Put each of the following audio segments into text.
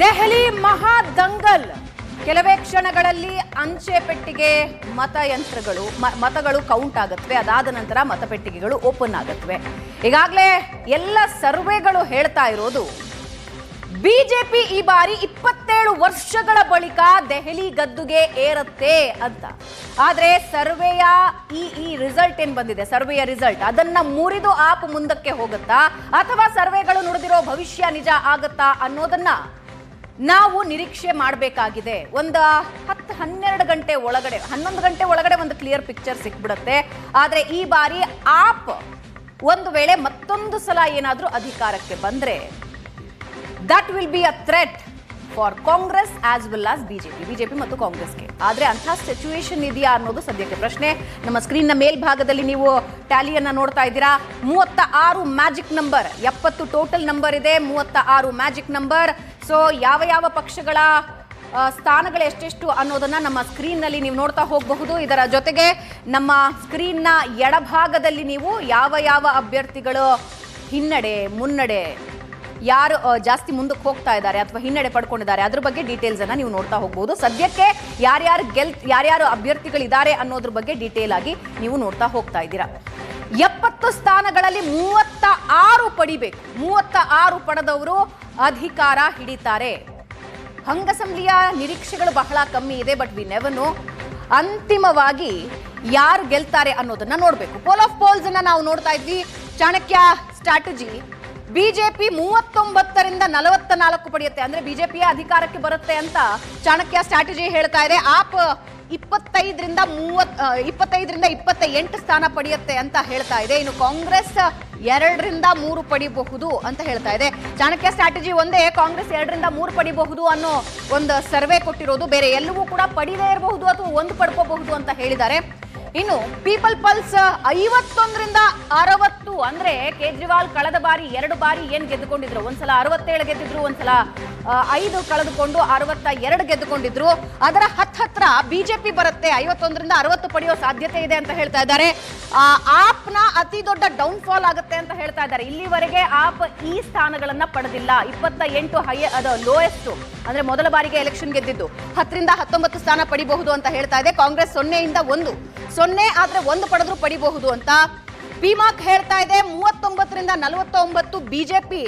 ದೆಹಲಿ ಮಹಾ ದಂಗಲ್ ಕೆಲವೇ ಕ್ಷಣಗಳಲ್ಲಿ ಅಂಚೆ ಪೆಟ್ಟಿಗೆ ಮತಯಂತ್ರಗಳು ಮತಗಳು ಕೌಂಟ್ ಆಗುತ್ತವೆ ಅದಾದ ನಂತರ ಮತಪೆಟ್ಟಿಗೆಗಳು ಓಪನ್ ಆಗುತ್ತವೆ ಈಗಾಗಲೇ ಎಲ್ಲ ಸರ್ವೆಗಳು ಹೇಳ್ತಾ ಇರೋದು, ಬಿಜೆಪಿ ಈ ಬಾರಿ ಇಪ್ಪತ್ತೇಳು ವರ್ಷಗಳ ಬಳಿಕ ದೆಹಲಿ ಗದ್ದುಗೆ ಏರತ್ತೆ ಅಂತ. ಆದ್ರೆ ಸರ್ವೆಯ ಈ ಈ ರಿಸಲ್ಟ್ ಏನ್ ಬಂದಿದೆ? ಸರ್ವೆಯ ರಿಸಲ್ಟ್ ಅದನ್ನ ಮುರಿದು ಆಪ್ ಮುಂದಕ್ಕೆ ಹೋಗುತ್ತಾ? ಅಥವಾ ಸರ್ವೆಗಳು ನುಡಿದಿರೋ ಭವಿಷ್ಯ ನಿಜ ಆಗುತ್ತಾ ಅನ್ನೋದನ್ನ ನಾವು ನಿರೀಕ್ಷೆ ಮಾಡಬೇಕಾಗಿದೆ. ಒಂದು ಹತ್ತು ಹನ್ನೆರಡು ಗಂಟೆ ಒಳಗಡೆ, ಹನ್ನೊಂದು ಗಂಟೆ ಒಳಗಡೆ ಒಂದು ಕ್ಲಿಯರ್ ಪಿಕ್ಚರ್ ಸಿಕ್ಬಿಡುತ್ತೆ. ಆದರೆ ಈ ಬಾರಿ ಆಪ್ ಒಂದು ವೇಳೆ ಮತ್ತೊಂದು ಸಲ ಏನಾದರೂ ಅಧಿಕಾರಕ್ಕೆ ಬಂದರೆ that will be a threat for Congress as well as BJP BJP ಮತ್ತು ಕಾಂಗ್ರೆಸ್ಗೆ ಆದರೆ ಅಂಥ ಸಿಚುವೇಶನ್ ಇದೆಯಾ ಅನ್ನೋದು ಸದ್ಯಕ್ಕೆ ಪ್ರಶ್ನೆ. ನಮ್ಮ ಸ್ಕ್ರೀನ್ನ ಮೇಲ್ಭಾಗದಲ್ಲಿ ನೀವು ಟ್ಯಾಲಿಯನ್ನು ನೋಡ್ತಾ ಇದ್ದೀರಾ. ಮೂವತ್ತ ಆರು ಮ್ಯಾಜಿಕ್ ನಂಬರ್ ಎಪ್ಪತ್ತು ಟೋಟಲ್ ನಂಬರ್ ಇದೆ. ಮೂವತ್ತ ಆರು ಮ್ಯಾಜಿಕ್ ನಂಬರ್ ಸೊ ಯಾವ ಯಾವ ಪಕ್ಷಗಳ ಸ್ಥಾನಗಳು ಎಷ್ಟೆಷ್ಟು ಅನ್ನೋದನ್ನ ನಮ್ಮ ಸ್ಕ್ರೀನ್ನಲ್ಲಿ ನೀವು ನೋಡ್ತಾ ಹೋಗಬಹುದು. ಇದರ ಜೊತೆಗೆ ನಮ್ಮ ಸ್ಕ್ರೀನ್ನ ಎಡಭಾಗದಲ್ಲಿ ನೀವು ಯಾವ ಯಾವ ಅಭ್ಯರ್ಥಿಗಳು ಹಿನ್ನಡೆ, ಮುನ್ನಡೆ, ಯಾರು ಜಾಸ್ತಿ ಮುಂದಕ್ಕೆ ಹೋಗ್ತಾ ಇದ್ದಾರೆ ಅಥವಾ ಹಿನ್ನಡೆ ಪಡ್ಕೊಂಡಿದ್ದಾರೆ, ಅದ್ರ ಬಗ್ಗೆ ಡೀಟೇಲ್ಸ್ ಅನ್ನ ನೀವು ನೋಡ್ತಾ ಹೋಗ್ಬೋದು. ಸದ್ಯಕ್ಕೆ ಯಾರ್ಯಾರು ಗೆಲ್, ಯಾರ್ಯಾರು ಅಭ್ಯರ್ಥಿಗಳಿದ್ದಾರೆ ಅನ್ನೋದ್ರ ಬಗ್ಗೆ ಡೀಟೇಲ್ ಆಗಿ ನೀವು ನೋಡ್ತಾ ಹೋಗ್ತಾ ಇದ್ದೀರಾ. ಎಪ್ಪತ್ತು ಸ್ಥಾನಗಳಲ್ಲಿ ಮೂವತ್ತ ಆರು ಪಡಿಬೇಕು. ಮೂವತ್ತ ಆರು ಪಡೆದವರು ಅಧಿಕಾರ ಹಿಡಿತಾರೆ. ಹಂಗಸಂಬ್ಲಿಯ ನಿರೀಕ್ಷೆಗಳು ಬಹಳ ಕಮ್ಮಿ ಇದೆ ಬಟ್ ವಿ ನೆವನು ಅಂತಿಮವಾಗಿ ಯಾರು ಗೆಲ್ತಾರೆ ಅನ್ನೋದನ್ನ ನೋಡಬೇಕು. ಪೋಲ್ ಆಫ್ ಪೋಲ್ಸ್ ಅನ್ನ ನಾವು ನೋಡ್ತಾ ಇದ್ವಿ. ಚಾಣಕ್ಯ ಸ್ಟ್ರಾಟಜಿ ಬಿಜೆಪಿ ಮೂವತ್ತೊಂಬತ್ತರಿಂದ ನಲವತ್ತ ನಾಲ್ಕು ಪಡೆಯುತ್ತೆ. ಅಂದ್ರೆ ಬಿಜೆಪಿಯ ಅಧಿಕಾರಕ್ಕೆ ಬರುತ್ತೆ ಅಂತ ಚಾಣಕ್ಯ ಸ್ಟ್ರಾಟಜಿ ಹೇಳ್ತಾ ಇದೆ. ಆಪ್ ಇಪ್ಪತ್ತೈದರಿಂದ ಮೂವತ್ ಆ, ಇಪ್ಪತ್ತೈದರಿಂದ ಇಪ್ಪತ್ತ ಎಂಟು ಸ್ಥಾನ ಪಡೆಯುತ್ತೆ ಅಂತ ಹೇಳ್ತಾ ಇದೆ. ಇನ್ನು ಕಾಂಗ್ರೆಸ್ ಎರಡರಿಂದ ಮೂರು ಪಡಿಬಹುದು ಅಂತ ಹೇಳ್ತಾ ಇದೆ. ಚಾಣಕ್ಯ ಸ್ಟ್ರಾಟಜಿ ಒಂದೇ, ಕಾಂಗ್ರೆಸ್ ಎರಡರಿಂದ ಮೂರು ಪಡಿಬಹುದು ಅನ್ನೋ ಒಂದು ಸರ್ವೆ ಕೊಟ್ಟಿರೋದು. ಬೇರೆ ಎಲ್ಲವೂ ಕೂಡ ಪಡಿದೇ ಇರಬಹುದು ಅಥವಾ ಒಂದು ಪಡ್ಕೋಬಹುದು ಅಂತ ಹೇಳಿದ್ದಾರೆ. ಇನ್ನು ಪೀಪಲ್ ಪಲ್ಸ್ ಐವತ್ತೊಂದರಿಂದ ಅರವತ್ತು ಅಂದ್ರೆ ಕೇಜ್ರಿವಾಲ್ ಕಳೆದ ಬಾರಿ ಎರಡು ಬಾರಿ ಏನ್ ಗೆದ್ದುಕೊಂಡಿದ್ರು? ಒಂದ್ಸಲ ಅರವತ್ತೇಳು ಗೆದ್ದಿದ್ರು, ಒಂದ್ಸಲ ಐದು ಕಳೆದುಕೊಂಡು ಅರವತ್ತ ಎರಡು ಗೆದ್ದುಕೊಂಡಿದ್ರು. ಅದರ ಹತ್ ಹತ್ರ ಬಿಜೆಪಿ ಬರುತ್ತೆ. ಐವತ್ತೊಂದರಿಂದ ಅರವತ್ತು ಪಡೆಯೋ ಸಾಧ್ಯತೆ ಇದೆ ಅಂತ ಹೇಳ್ತಾ ಇದ್ದಾರೆ. ಆಪ್ನ ಅತಿ ದೊಡ್ಡ ಡೌನ್ ಫಾಲ್ ಆಗುತ್ತೆ ಅಂತ ಹೇಳ್ತಾ ಇದ್ದಾರೆ. ಇಲ್ಲಿವರೆಗೆ ಆಪ್ ಈ ಸ್ಥಾನಗಳನ್ನ ಪಡೆದಿಲ್ಲ. ಇಪ್ಪತ್ತ ಎಂಟು ಹೈ, ಅದು ಲೋಯೆಸ್ಟ್ ಅಂದ್ರೆ ಮೊದಲ ಬಾರಿಗೆ ಎಲೆಕ್ಷನ್ ಗೆದ್ದಿದ್ದು. ಹತ್ತರಿಂದ ಹತ್ತೊಂಬತ್ತು ಸ್ಥಾನ ಪಡಿಬಹುದು ಅಂತ ಹೇಳ್ತಾ ಇದೆ. ಕಾಂಗ್ರೆಸ್ ಸೊನ್ನೆಯಿಂದ ಒಂದು. ಸೊನ್ನೆ ಆದ್ರೆ ಒಂದು ಪಡೆದ್ರು ಪಡಿಬಹುದು ಅಂತ ಪಿಮಾಕ್ ಹೇಳ್ತಾ ಇದೆ. ಮೂವತ್ತೊಂಬತ್ತರಿಂದ ನಲವತ್ತೊಂಬತ್ತು ಬಿಜೆಪಿ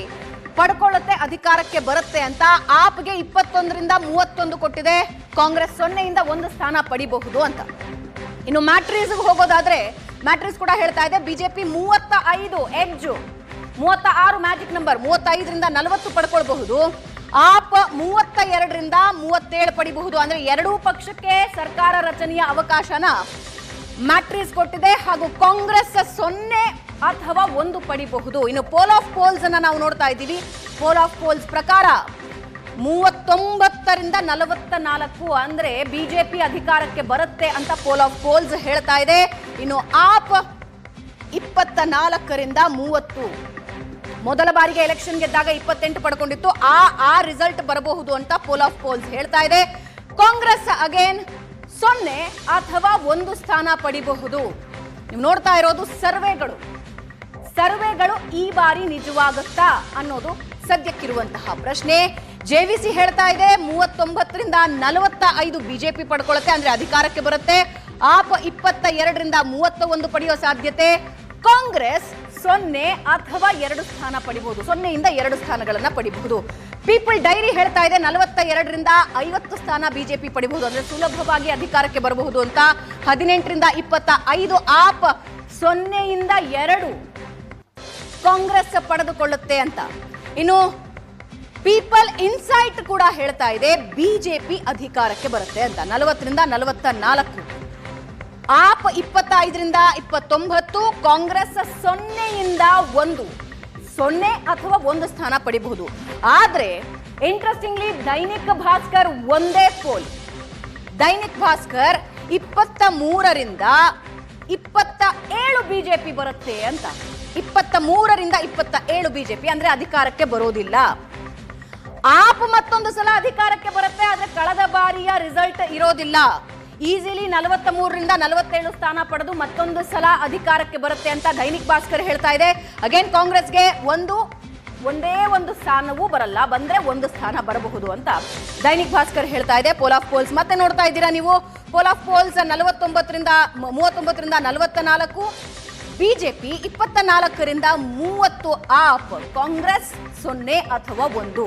ಪಡ್ಕೊಳ್ಳುತ್ತೆ, ಅಧಿಕಾರಕ್ಕೆ ಬರುತ್ತೆ ಅಂತ. ಆಪ್ಗೆ ಇಪ್ಪತ್ತೊಂದರಿಂದ ಮೂವತ್ತೊಂದು ಕೊಟ್ಟಿದೆ. ಕಾಂಗ್ರೆಸ್ ಸೊನ್ನೆಯಿಂದ ಒಂದು ಸ್ಥಾನ ಪಡಿಬಹುದು ಅಂತ. ಇನ್ನು ಮ್ಯಾಟ್ರೀಸ್ ಹೋಗೋದಾದ್ರೆ, ಮ್ಯಾಟ್ರೀಸ್ ಕೂಡ ಹೇಳ್ತಾ ಇದೆ, ಬಿಜೆಪಿ ಮೂವತ್ತ ಐದು ಎಡ್ಜು ಮೂವತ್ತ ಆರು ಮ್ಯಾಜಿಕ್ ನಂಬರ್, ಮೂವತ್ತೈದರಿಂದ ನಲವತ್ತು ಪಡ್ಕೊಳ್ಬಹುದು. ಆಪ್ ಮೂವತ್ತ ಎರಡರಿಂದ ಮೂವತ್ತೇಳು ಪಡಿಬಹುದು. ಅಂದ್ರೆ ಎರಡೂ ಪಕ್ಷಕ್ಕೆ ಸರ್ಕಾರ ರಚನೆಯ ಅವಕಾಶನ ಮ್ಯಾಟ್ರೀಸ್ ಕೊಟ್ಟಿದೆ ಹಾಗೂ ಕಾಂಗ್ರೆಸ್ ಸೊನ್ನೆ ಅಥವಾ ಒಂದು ಪಡಿಬಹುದು. ಇನ್ನು ಪೋಲ್ ಆಫ್ ಪೋಲ್ಸ್ ಅನ್ನ ನಾವು ನೋಡ್ತಾ ಇದ್ದೀವಿ. ಪೋಲ್ ಆಫ್ ಪೋಲ್ಸ್ ಪ್ರಕಾರ ಮೂವತ್ತೊಂಬತ್ತರಿಂದ ನಲವತ್ತ ನಾಲ್ಕು ಅಂದ್ರೆ ಬಿಜೆಪಿ ಅಧಿಕಾರಕ್ಕೆ ಬರುತ್ತೆ ಅಂತ ಪೋಲ್ ಆಫ್ ಪೋಲ್ಸ್ ಹೇಳ್ತಾ ಇದೆ. ಇನ್ನು ಆಪ್ ಇಪ್ಪತ್ತ ನಾಲ್ಕರಿಂದ ಮೂವತ್ತು. ಮೊದಲ ಬಾರಿಗೆ ಎಲೆಕ್ಷನ್ ಗೆದ್ದಾಗ ಇಪ್ಪತ್ತೆಂಟು ಪಡ್ಕೊಂಡಿತ್ತು. ಆ ಆ ರಿಸಲ್ಟ್ ಬರಬಹುದು ಅಂತ ಪೋಲ್ ಆಫ್ ಪೋಲ್ಸ್ ಹೇಳ್ತಾ ಇದೆ. ಕಾಂಗ್ರೆಸ್ ಅಗೇನ್ ಸೊನ್ನೆ ಅಥವಾ ಒಂದು ಸ್ಥಾನ ಪಡಿಬಹುದು. ನೀವು ನೋಡ್ತಾ ಇರೋದು ಸರ್ವೆಗಳು. ಸರ್ವೆಗಳು ಈ ಬಾರಿ ನಿಜವಾಗುತ್ತಾ ಅನ್ನೋದು ಸದ್ಯಕ್ಕಿರುವಂತಹ ಪ್ರಶ್ನೆ. ಜೆ ವಿ ಸಿ ಹೇಳ್ತಾ ಇದೆ, ಮೂವತ್ತೊಂಬತ್ತರಿಂದ ನಲವತ್ತ ಐದು ಬಿಜೆಪಿ ಪಡ್ಕೊಳ್ಳುತ್ತೆ ಅಂದ್ರೆ ಅಧಿಕಾರಕ್ಕೆ ಬರುತ್ತೆ. ಆಪ್ ಇಪ್ಪತ್ತ ಎರಡರಿಂದ ಮೂವತ್ತ ಒಂದು ಪಡೆಯೋ ಸಾಧ್ಯತೆ. ಕಾಂಗ್ರೆಸ್ ಸೊನ್ನೆ ಅಥವಾ ಎರಡು ಸ್ಥಾನ ಪಡಿಬಹುದು ಸೊನ್ನೆಯಿಂದ ಎರಡು ಸ್ಥಾನಗಳನ್ನ ಪಡಿಬಹುದು. ಪೀಪಲ್ ಡೈರಿ ಹೇಳ್ತಾ ಇದೆ ನಲವತ್ತ ಎರಡರಿಂದ ಐವತ್ತು ಸ್ಥಾನ ಬಿಜೆಪಿ ಪಡಿಬಹುದು. ಅಂದ್ರೆ ಸುಲಭವಾಗಿ ಅಧಿಕಾರಕ್ಕೆ ಬರಬಹುದು ಅಂತ. ಹದಿನೆಂಟರಿಂದ ಇಪ್ಪತ್ತ ಐದು ಆಪ್ ಸೊನ್ನೆಯಿಂದ ಎರಡು ಕಾಂಗ್ರೆಸ್ ಪಡೆದುಕೊಳ್ಳುತ್ತೆ ಅಂತ. ಇನ್ನು ಪೀಪಲ್ ಇನ್ಸೈಟ್ ಕೂಡ ಹೇಳ್ತಾ ಇದೆ ಬಿಜೆಪಿ ಅಧಿಕಾರಕ್ಕೆ ಬರುತ್ತೆ ಅಂತ. ನಲವತ್ತರಿಂದ ನಲವತ್ತ ನಾಲ್ಕು. ಆಪ್ ಇಪ್ಪತ್ತೈದರಿಂದ ಇಪ್ಪತ್ತೊಂಬತ್ತು, ಕಾಂಗ್ರೆಸ್ ಸೊನ್ನೆಯಿಂದ ಒಂದು. ಸೊನ್ನೆ ಅಥವಾ ಒಂದು ಸ್ಥಾನ ಪಡಿಬಹುದು. ಆದರೆ ಇಂಟ್ರೆಸ್ಟಿಂಗ್ಲಿ ದೈನಿಕ್ ಭಾಸ್ಕರ್ ಒಂದೇ ಪೋಲ್ ದೈನಿಕ್ ಭಾಸ್ಕರ್ ಇಪ್ಪತ್ತ ಮೂರರಿಂದ ಇಪ್ಪತ್ತ ಏಳು ಬಿಜೆಪಿ ಬರುತ್ತೆ ಅಂತ. ಇಪ್ಪತ್ತ ಮೂರರಿಂದ ಇಪ್ಪತ್ತ ಏಳು ಬಿಜೆಪಿ ಅಂದ್ರೆ ಅಧಿಕಾರಕ್ಕೆ ಬರೋದಿಲ್ಲ. ಆಪ್ ಮತ್ತೊಂದು ಸಲ ಅಧಿಕಾರಕ್ಕೆ ಬರುತ್ತೆ, ಆದ್ರೆ ಕಳೆದ ಬಾರಿಯ ರಿಸಲ್ಟ್ ಇರೋದಿಲ್ಲ. ಈಸಿಲಿ ನಲವತ್ತ ಮೂರರಿಂದ ನಲವತ್ತೇಳು ಸ್ಥಾನ ಪಡೆದು ಮತ್ತೊಂದು ಸಲ ಅಧಿಕಾರಕ್ಕೆ ಬರುತ್ತೆ ಅಂತ ದೈನಿಕ್ ಭಾಸ್ಕರ್ ಹೇಳ್ತಾ ಇದೆ. ಅಗೇನ್ ಕಾಂಗ್ರೆಸ್ಗೆ ಒಂದು, ಒಂದೇ ಒಂದು ಸ್ಥಾನವೂ ಬರಲ್ಲ, ಬಂದ್ರೆ ಒಂದು ಸ್ಥಾನ ಬರಬಹುದು ಅಂತ ದೈನಿಕ್ ಭಾಸ್ಕರ್ ಹೇಳ್ತಾ ಇದೆ. ಪೋಲ್ ಆಫ್ ಪೋಲ್ಸ್ ಮತ್ತೆ ನೋಡ್ತಾ ಇದ್ದೀರಾ ನೀವು? ಪೋಲ್ ಆಫ್ ಪೋಲ್ಸ್ ನಲವತ್ತೊಂಬತ್ತರಿಂದ, ಮೂವತ್ತೊಂಬತ್ತರಿಂದ ನಲವತ್ತ ನಾಲ್ಕು ಬಿಜೆಪಿ ಇಪ್ಪತ್ತ ನಾಲ್ಕರಿಂದ ಮೂವತ್ತು ಆಫ್ ಕಾಂಗ್ರೆಸ್ ಸೊನ್ನೆ ಅಥವಾ ಒಂದು.